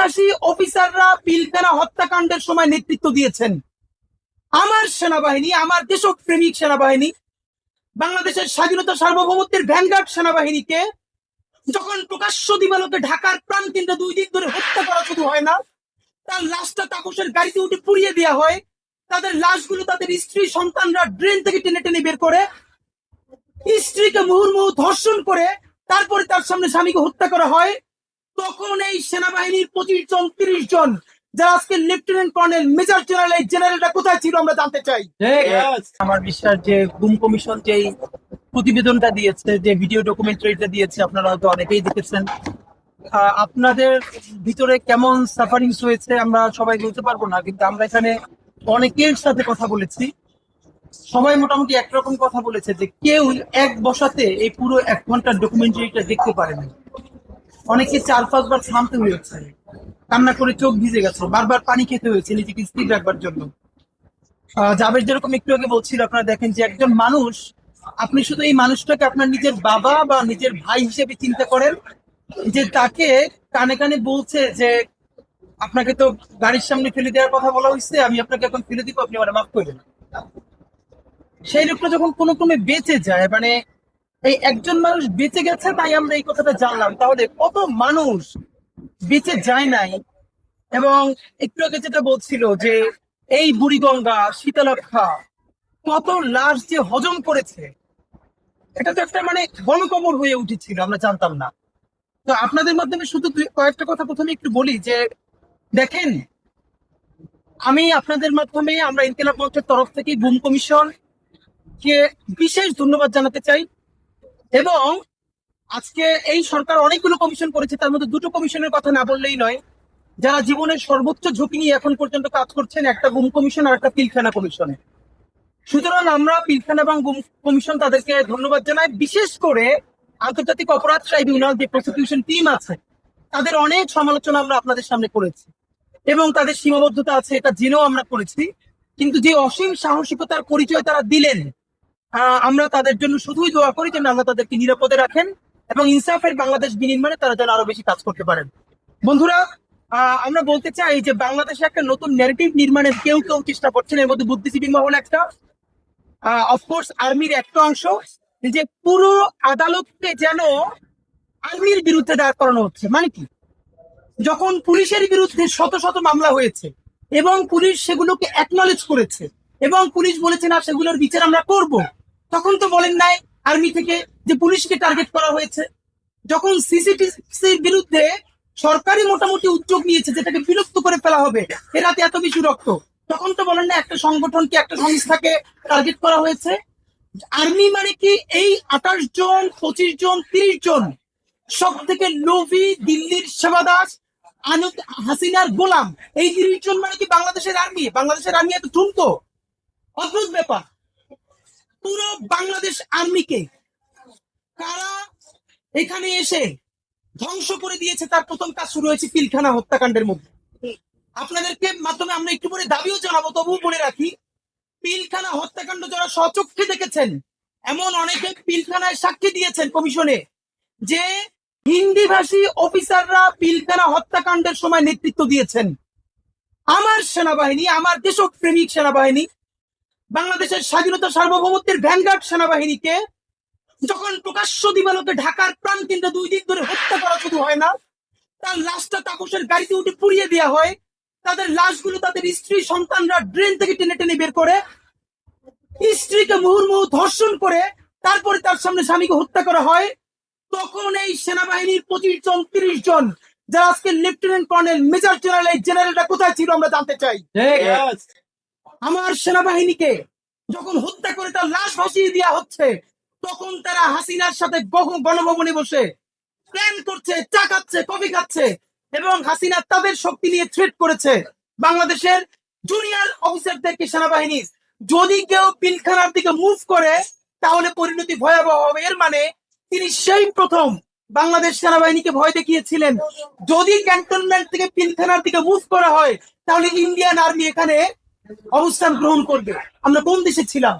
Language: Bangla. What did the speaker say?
হিন্দিভাষী অফিসাররা পিলখানা হত্যাকাণ্ডের সময় নেতৃত্ব দিয়েছেন। আমার সেনাবাহিনী, আমার দেশপ্রেমিক সেনাবাহিনী, বাংলাদেশের স্বাধীনতা সার্বভৌমত্বের ভ্যানগার্ড সেনাবাহিনীকে যখন প্রকাশ্য দিবালোকে ঢাকার প্রাণ কেন্দ্রে দুই দিন ধরে হত্যা করা শুধু হয় না, তার লাশটা তাপসের গাড়িতে উঠে পুড়িয়ে দেওয়া হয়, তাদের লাশগুলো তাদের স্ত্রী সন্তানরা ড্রেন থেকে টেনে টেনে বের করে, স্ত্রীকে মুহুর্মুহু ধর্ষণ করে, তারপরে তার সামনে স্বামীকে হত্যা করা হয়। তখন এই সেনাবাহিনীর পঁচিশ জন তিরিশ জন যারা আজকে লেফটেন্যান্ট কর্নেল মেজর জেনারেল এই জেনারেলটা কোথায় ছিল আমরা জানতে চাই। আমার বিশ্বাস যে গুম কমিশন যে প্রতিবেদনটা দিয়েছে যে ভিডিও ডকুমেন্টারিটা দিয়েছে আপনারা হয়তো অনেকেই দেখেছেন। আহ, আপনাদের ভিতরে কেমন সাফারিংস হয়েছে আমরা সবাই বলতে পারব না কিন্তু আমরা এখানে অনেকের সাথে কথা বলেছি। সবাই মোটামুটি একরকম কথা বলেছে যে কেউ এক বসাতে এই পুরো এক ঘণ্টার ডকুমেন্টারিটা দেখতে পারেনি। অনেকে চার পাঁচবার থামতে হয়েছে। কান্না করে চোখ ভিজে গেছে। বারবার পানি খেতে হয়েছে, নিজেকে স্থির রাখবার জন্য। জাবের যেরকম একটু আগে বলছিল, আপনারা দেখেন যে একজন মানুষ, আপনি শুধু এই মানুষটাকে আপনার নিজের বাবা বা নিজের ভাই হিসেবে চিন্তা করেন যে তাকে কানে কানে বলছে যে, আপনাকে তো গাড়ির সামনে ফেলে দেওয়ার কথা বলা হয়েছে, আমি আপনাকে এখন ফেলে দিব, আপনি আমার মাফ করবেন। সেই লোকটা যখন কোনো ক্রমে বেঁচে যায় মানে এই একজন মানুষ বেঁচে গেছে তাই আমরা এই কথাটা জানলাম। তাহলে কত মানুষ বেঁচে যায় নাই? এবং একটু আগে যেটা বলছিল যে এই বুড়িগঙ্গা শীতলক্ষা কত লাশ যে হজম করেছে, এটা তো একটা মানে গণকবর হয়ে উঠেছিল, আমরা জানতাম না। তো আপনাদের মাধ্যমে শুধু কয়েকটা কথা প্রথমে একটু বলি যে, দেখেন, আমি আপনাদের মাধ্যমে আমরা ইনকিলাব মঞ্চের তরফ থেকে গুম কমিশন কে বিশেষ ধন্যবাদ জানাতে চাই। এবং আজকে এই সরকার অনেকগুলো কমিশন করেছে, তার মধ্যে দুটো কমিশনের কথা না বললেই নয়। যারা জীবনের সর্বোচ্চ ঝুঁকি নিয়ে এখন পর্যন্ত কাজ করছেন, একটা গুম কমিশন আর একটা পিলখানা কমিশনে সুতরাং আমরা পিলখানা এবং গুম কমিশন তাদেরকে ধন্যবাদ জানাই। বিশেষ করে আন্তর্জাতিক অপরাধ ট্রাইব্যুনাল যে প্রসিকিউশন টিম আছে, তাদের অনেক সমালোচনা আমরা আপনাদের সামনে করেছি। এবং তাদের সীমাবদ্ধতা আছে, এটা জেনেও আমরা করেছি। কিন্তু যে অসীম সাহসিকতার পরিচয় তারা দিলেন আমরা তাদের জন্য শুধুই দোয়া করি যেন আল্লাহ তাদেরকে নিরাপদে রাখেন এবং ইনসাফের বাংলাদেশ বিনির্মাণে তারা যেন আরও বেশি কাজ করতে পারেন। বন্ধুরা আমরা বলতে চাই যে বাংলাদেশে একটা নতুন ন্যারেটিভ নির্মাণের কেউ কেউ চেষ্টা করছেন। এর মধ্যে বুদ্ধিজীবী মহল একটা। অফকোর্স আর্মির একটা অংশ। যে পুরো আদালতকে যেন আর্মির বিরুদ্ধে দাঁড় করানো হচ্ছে মানে কি? যখন পুলিশের বিরুদ্ধে শত শত মামলা হয়েছে এবং পুলিশ সেগুলোকে অ্যাকনলেজ করেছে এবং পুলিশ বলেছে, না, সেগুলোর বিচার আমরা করব। তখন তো বলেন নাই আর্মি থেকে যে পুলিশকে টার্গেট করা হয়েছে। যখন সিসিটিভির বিরুদ্ধে সরকারি মোটামুটি উদ্যোগ নিয়েছে যেটাকে বিলুপ্ত করে ফেলা হবে এরাতে এত বেশি রক্ত। তখন তো বলেন না একটা সংগঠনকে, একটা সংস্থাকে টার্গেট করা হয়েছে। আর্মি মানে কি এই আঠাশ জন, পঁচিশ জন, তিরিশ জন সব থেকে লোভী দিল্লির সেবাদাস আনুক হাসিনার গোলাম। এই তিরিশ জন মানে কি বাংলাদেশের আর্মি? বাংলাদেশের আর্মি এত ঠুমকো অদ্ভুত ব্যাপার। পুরো বাংলাদেশ আর্মিকে কারা এখানে এসে ধ্বংস করে দিয়েছে তার প্রথম কাজ শুরু হয়েছে পিলখানা হত্যাকাণ্ডের মধ্যে। আপনাদেরকে মাধ্যমে আমরা একটু পরে দাবিও জানাব তবুও বলে রাখি পিলখানা হত্যাকাণ্ড যারা সচক্ষে দেখেছেন এমন অনেকে পিলখানায় সাক্ষী দিয়েছেন কমিশনে যে হিন্দিভাষী অফিসাররা পিলখানা হত্যাকাণ্ডের সময় নেতৃত্ব দিয়েছেন। আমার সেনাবাহিনী আমার দেশপ্রেমিক সেনাবাহিনী বাংলাদেশের স্বাধীনতা সার্বভৌমত্বের ভ্যানগার্ড সেনাবাহিনীকে যখন প্রকাশ্য দিবালোকে ঢাকার প্রাণ কেন্দ্রে দুই দিন ধরে হত্যা করা শুধু হয় না তার লাশটা তাপসের গাড়িতে উঠে পুড়িয়ে দেওয়া হয় তাদের লাশগুলো তাদের স্ত্রী সন্তানরা ড্রেন থেকে টেনে টেনে বের করে স্ত্রীকে মুহুর্মুহু ধর্ষণ করে তারপরে তার সামনে স্বামীকে হত্যা করা হয়। তখন এই সেনাবাহিনীর পঁচিশ জন তিরিশ জন যারা আজকে লেফটেন্যান্ট কর্নেল মেজর জেনারেল এই জেনারেলটা কোথায় ছিল আমরা জানতে চাই? আমার সেনাবাহিনীকে যখন হত্যা করে তার লাশ ভাসিয়ে দেওয়া হচ্ছে, তখন তারা হাসিনার সাথে গণভবনে বসে প্ল্যান করছে চা খাচ্ছে কফি খাচ্ছে এবং হাসিনা তাদের শক্তি নিয়ে থ্রেট করেছে। বাংলাদেশের জুনিয়র অফিসারদেরকে সেনাবাহিনীর যদি কেউ পিলখানার দিকে মুভ করে, তাহলে পরিণতি ভয়াবহ হবে। এর মানে তিনি সেই প্রথম বাংলাদেশ সেনাবাহিনীকে ভয় দেখিয়েছিলেন। যদি ক্যান্টনমেন্ট থেকে পিলখানার দিকে মুভ করা হয়, তাহলে ইন্ডিয়ান আর্মি এখানে অবস্থান গ্রহণ করবে। আমরা কোন দেশে ছিলাম?